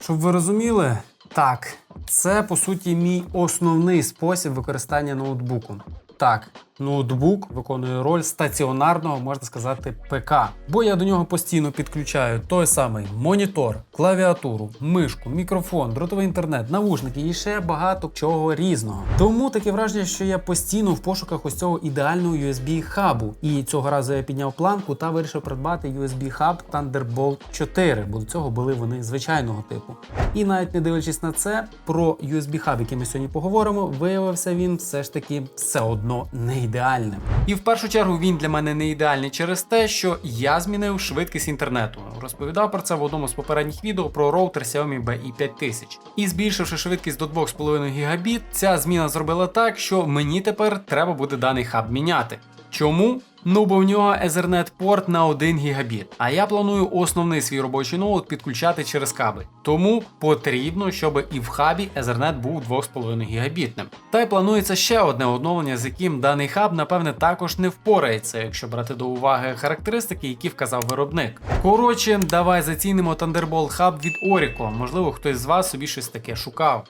Щоб ви розуміли, так, це по суті мій основний спосіб використання ноутбуку. Так, ноутбук виконує роль стаціонарного, можна сказати, ПК. Бо я до нього постійно підключаю той самий монітор, клавіатуру, мишку, мікрофон, дротовий інтернет, навушники і ще багато чого різного. Тому таке враження, що я постійно в пошуках ось цього ідеального USB хабу. І цього разу я підняв планку та вирішив придбати USB хаб Thunderbolt 4, бо до цього були вони звичайного типу. І навіть не дивлячись на це, про USB хаб, який ми сьогодні поговоримо, виявився він все ж таки все одно не ідеальним. І в першу чергу він для мене не ідеальний через те, що я змінив швидкість інтернету. Розповідав про це в одному з попередніх відео про роутер Xiaomi BI 5000. І збільшивши швидкість до 2,5 ГБ, ця зміна зробила так, що мені тепер треба буде даний хаб міняти. Чому? Ну, бо в нього Ethernet порт на 1 гігабіт. А я планую основний свій робочий ноут підключати через кабель. Тому потрібно, щоб і в хабі Ethernet був 2,5 гігабітним. Та й планується ще одне оновлення, з яким даний хаб, напевне, також не впорається, якщо брати до уваги характеристики, які вказав виробник. Коротше, давай зацінимо Thunderbolt Hub від Orico. Можливо, хтось з вас собі щось таке шукав.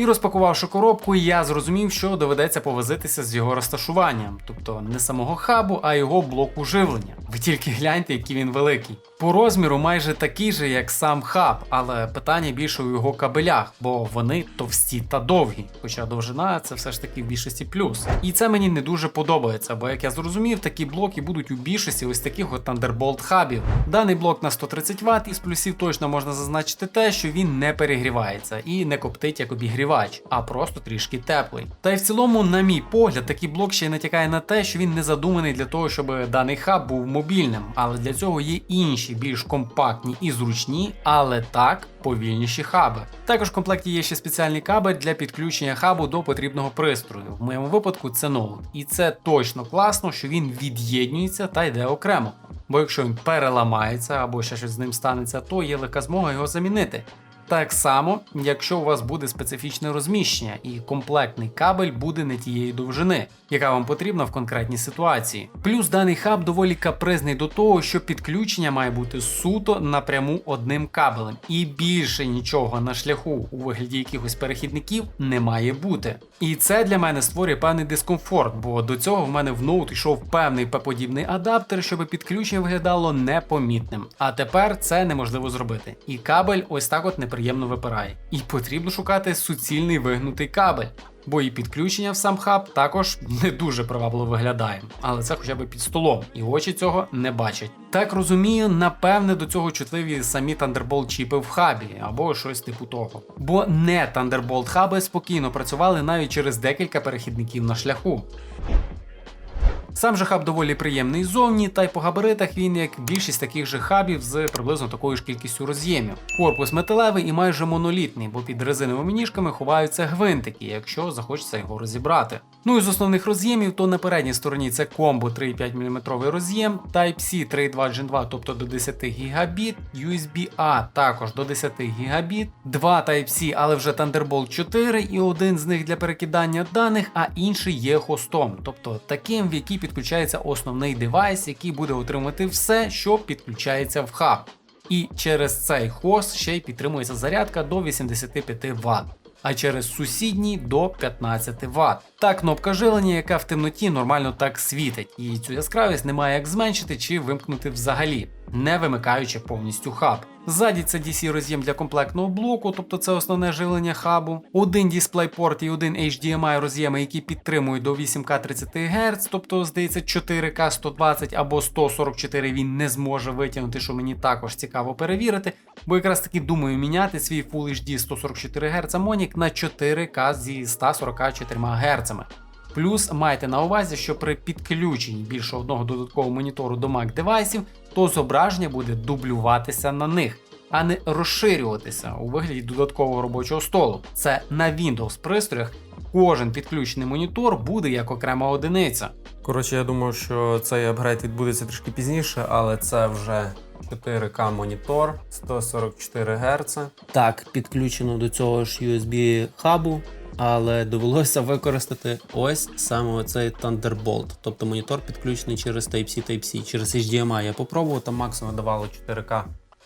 І розпакувавши коробку, я зрозумів, що доведеться повозитися з його розташуванням, тобто не самого хабу, а його блоку живлення. Ви тільки гляньте, який він великий. По розміру майже такий же, як сам хаб, але питання більше у його кабелях, бо вони товсті та довгі. Хоча довжина це все ж таки в більшості плюс. І це мені не дуже подобається, бо як я зрозумів, такі блоки будуть у більшості ось таких от Thunderbolt хабів. Даний блок на 130 Вт, і з плюсів точно можна зазначити те, що він не перегрівається і не коптить як обігрівач, а просто трішки теплий. Та й в цілому, на мій погляд, такий блок ще й натякає на те, що він не задуманий для того, щоб даний хаб був мобільним, але для цього є інші більш компактні і зручні, але так повільніші хаби. Також в комплекті є ще спеціальний кабель для підключення хабу до потрібного пристрою. В моєму випадку це ноут. І це точно класно, що він від'єднюється та йде окремо. Бо якщо він переламається або ще щось з ним станеться, то є легка змога його замінити. Так само, якщо у вас буде специфічне розміщення і комплектний кабель буде не тієї довжини, яка вам потрібна в конкретній ситуації. Плюс даний хаб доволі капризний до того, що підключення має бути суто напряму одним кабелем, і більше нічого на шляху у вигляді якихось перехідників не має бути. І це для мене створює певний дискомфорт, бо до цього в мене в ноут йшов певний П-подібний адаптер, щоб підключення виглядало непомітним. А тепер це неможливо зробити. І кабель ось так от неприємно випирає. І потрібно шукати суцільний вигнутий кабель. Бо і підключення в сам хаб також не дуже привабливо виглядає, але це хоча б під столом, і очі цього не бачать. Так розумію, напевне, до цього чутливі самі Thunderbolt чіпи в хабі або щось типу того. Бо не Thunderbolt хаби спокійно працювали навіть через декілька перехідників на шляху. Сам же хаб доволі приємний зовні, та й по габаритах він як більшість таких же хабів з приблизно такою ж кількістю роз'ємів. Корпус металевий і майже монолітний, бо під резиновими ніжками ховаються гвинтики, якщо захочеться його розібрати. Ну і з основних роз'ємів, то на передній стороні це комбо 3,5 мм роз'єм, Type-C 3.2 Gen 2, тобто до 10 Гбіт, USB-A також до 10 Гбіт, два Type-C, але вже Thunderbolt 4 і один з них для перекидання даних, а інший є хостом, тобто таким, в який підключається основний девайс, який буде отримати все, що підключається в хаб. І через цей хост ще й підтримується зарядка до 85 Вт. А через сусідній до 15 Вт. Та кнопка жилення, яка в темноті нормально так світить, і цю яскравість немає як зменшити чи вимкнути взагалі, не вимикаючи повністю хаб. Ззаді це DC роз'єм для комплектного блоку, тобто це основне живлення хабу, один DisplayPort і один HDMI роз'єми, які підтримують до 8К 30 Гц, тобто, здається, 4К 120 або 144 він не зможе витягнути, що мені також цікаво перевірити. Бо якраз таки думаю міняти свій Full HD 144 Гц Монік на 4К зі 144 Гц. Плюс майте на увазі, що при підключенні більше одного додаткового монітору до Mac девайсів, то зображення буде дублюватися на них, а не розширюватися у вигляді додаткового робочого столу. Це на Windows пристроях кожен підключений монітор буде як окрема одиниця. Коротше, я думав, що цей апгрейд відбудеться трішки пізніше, але це вже 4К монітор, 144 Гц. Так, підключено до цього ж USB хабу, але довелося використати ось саме оцей Thunderbolt. Тобто монітор підключений через Type-C Type-C, через HDMI. Я попробував, там максимум давало 4К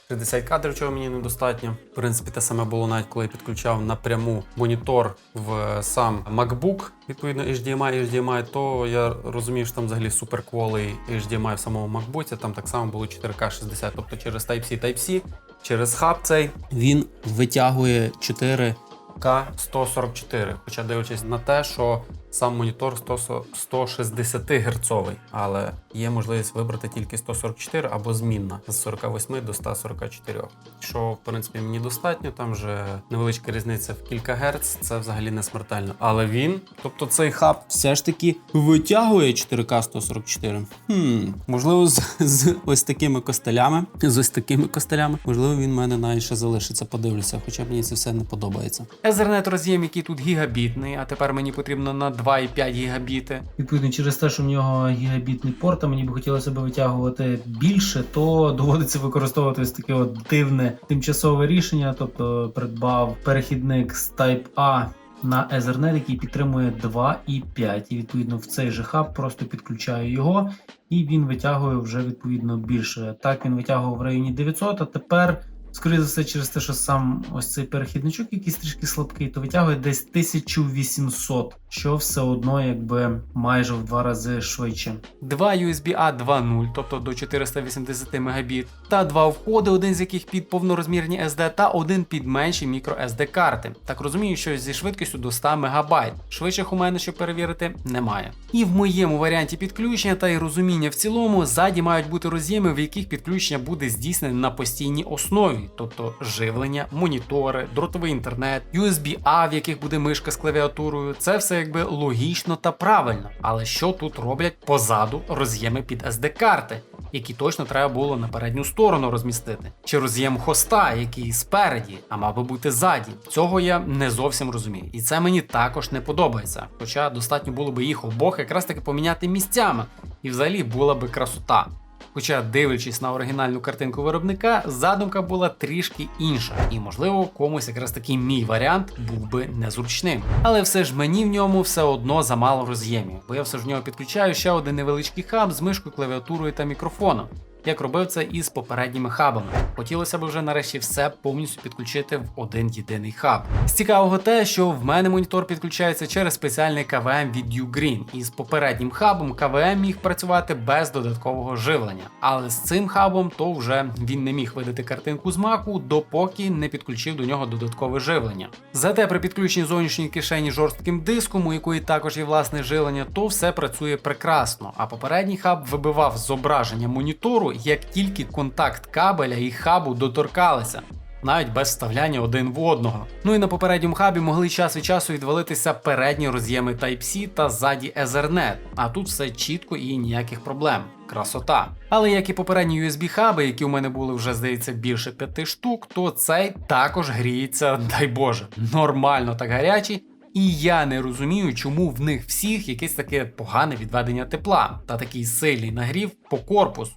60 кадрів, чого мені недостатньо. В принципі, те саме було навіть коли я підключав напряму монітор в сам MacBook, відповідно HDMI, HDMI, то я розумію, що там взагалі суперкволий HDMI в самому MacBook, там так само було 4К 60, тобто через Type-C, Type-C, через хаб цей він витягує 4 к 144, хоча дивлячись на те, що сам монітор 100 160 герцовий, але є можливість вибрати тільки 144 або змінна з 48 до 144. Що в принципі мені достатньо, там вже невеличка різниця в кілька герц, це взагалі не смертельно. Але він, тобто цей хаб, все ж таки витягує 4К 144. Хм, можливо, з, з ось такими костелями, з ось такими костелями, можливо, він в мене навіть ще залишиться. Подивлюся, хоча мені це все не подобається. Ethernet роз'єм, який тут гігабітний, а тепер мені потрібно на 2,5 гігабіти. Відповідно, через те, що в нього гігабітний порт, а мені б хотілося б витягувати більше, то доводиться використовувати ось таке от дивне тимчасове рішення, тобто придбав перехідник з Type A на Ethernet, який підтримує 2,5. І відповідно в цей же хаб просто підключаю його, і він витягує вже відповідно більше. Так він витягував в районі 900, а тепер. Скоріше за все, через те, що сам ось цей перехідничок, якийсь трішки слабкий, то витягує десь 1800, що все одно якби майже в два рази швидше. Два USB A 2.0, тобто до 480 Мбіт, та два входи, один з яких під повнорозмірні SD та один під менші мікро SD карти. Так розумію, що зі швидкістю до 100 МБ. Швидших у мене, щоб перевірити, немає. І в моєму варіанті підключення та й розуміння в цілому ззаді мають бути роз'єми, в яких підключення буде здійснене на постійній основі, тобто живлення, монітори, дротовий інтернет, USB-A, в яких буде мишка з клавіатурою. Це все якби логічно та правильно. Але що тут роблять позаду роз'єми під SD-карти? Які точно треба було на передню сторону розмістити, чи роз'єм хоста, який спереді, а мав би бути ззаді. Цього я не зовсім розумію, і це мені також не подобається. Хоча достатньо було би їх обох якраз таки поміняти місцями, і взагалі була би красота. Хоча, дивлячись на оригінальну картинку виробника, задумка була трішки інша, і можливо комусь якраз такий мій варіант був би незручним. Але все ж мені в ньому все одно замало роз'ємів, бо я все ж в нього підключаю ще один невеличкий хаб з мишкою, клавіатурою та мікрофоном. Як робив це із попередніми хабами. Хотілося б вже нарешті все повністю підключити в один єдиний хаб. З цікавого те, що в мене монітор підключається через спеціальний КВМ від Ugreen, і з попереднім хабом КВМ міг працювати без додаткового живлення. Але з цим хабом то вже він не міг видати картинку з маку, допоки не підключив до нього додаткове живлення. Зате при підключенні зовнішньої кишені жорстким диском, у якої також є власне живлення, то все працює прекрасно. А попередній хаб вибивав зображення монітору, як тільки контакт кабеля і хабу доторкалися. Навіть без вставляння один в одного. Ну і на попередньому хабі могли час від часу відвалитися передні роз'єми Type-C та ззаді Ethernet, а тут все чітко і ніяких проблем. Красота. Але як і попередні USB хаби, які у мене були вже здається більше п'яти штук, то цей також гріється, дай Боже, нормально так гарячий. І я не розумію, чому в них всіх якесь таке погане відведення тепла та такий сильний нагрів по корпусу.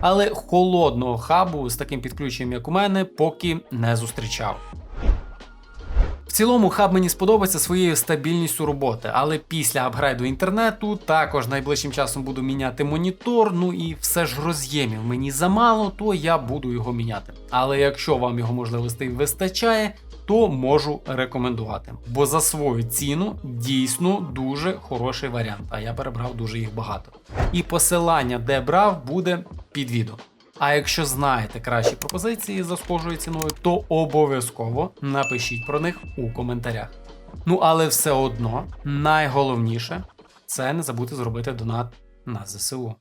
Але холодного хабу з таким підключенням, як у мене, поки не зустрічав. В цілому хаб мені сподобається своєю стабільністю роботи, але після апгрейду інтернету також найближчим часом буду міняти монітор. Ну і все ж роз'ємів мені замало, то я буду його міняти. Але якщо вам його можливостей вистачає, то можу рекомендувати. Бо за свою ціну дійсно дуже хороший варіант. А я перебрав дуже їх багато. І посилання, де брав, буде під відео. А якщо знаєте кращі пропозиції за схожою ціною, то обов'язково напишіть про них у коментарях. Ну але все одно найголовніше це не забудьте зробити донат на ЗСУ.